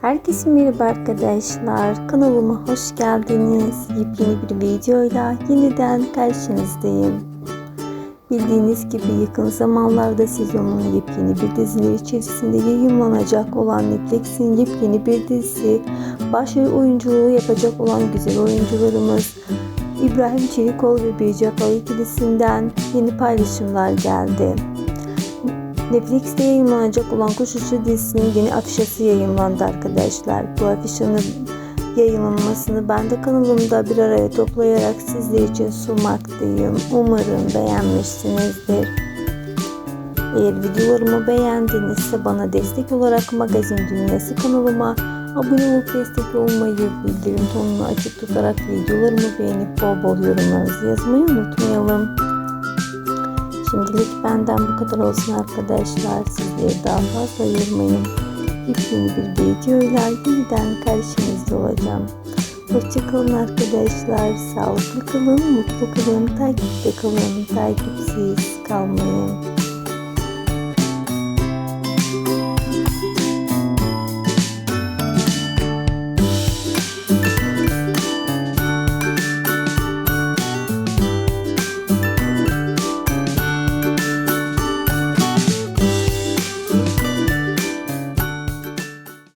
Herkese merhaba arkadaşlar. Kanalıma hoş geldiniz. Yepyeni bir videoyla yeniden karşınızdayım. Bildiğiniz gibi yakın zamanlarda sezonun yepyeni bir dizileri içerisinde yayınlanacak olan Netflix'in yepyeni bir dizisi başrol oyunculuğu yapacak olan güzel oyuncularımız İbrahim Çelikol ve Birce Akal ikilisinden yeni paylaşımlar geldi. Netflix'te yayınlanacak olan Kuş Uçuşu dizisinin yeni afişası yayınlandı arkadaşlar. Bu afişanın yayınlanmasını ben de kanalımda bir araya toplayarak sizler için sunmaktayım. Umarım beğenmişsinizdir. Eğer videolarımı beğendinizse bana destek olarak Magazin Dünyası kanalıma abone olup destek olmayı, bildirim tonunu açık tutarak videolarımı beğenip bol bol yorumlarınızı yazmayı unutmayalım. Şimdilik benden bu kadar olsun arkadaşlar. Sizleri daha fazla yormayın. Yepyeni bir videoyla yeniden karşınızda olacağım. Hoşçakalın arkadaşlar. Sağlıklı kalın, mutlu kalın, takipte kalın, takipsiz kalmayın.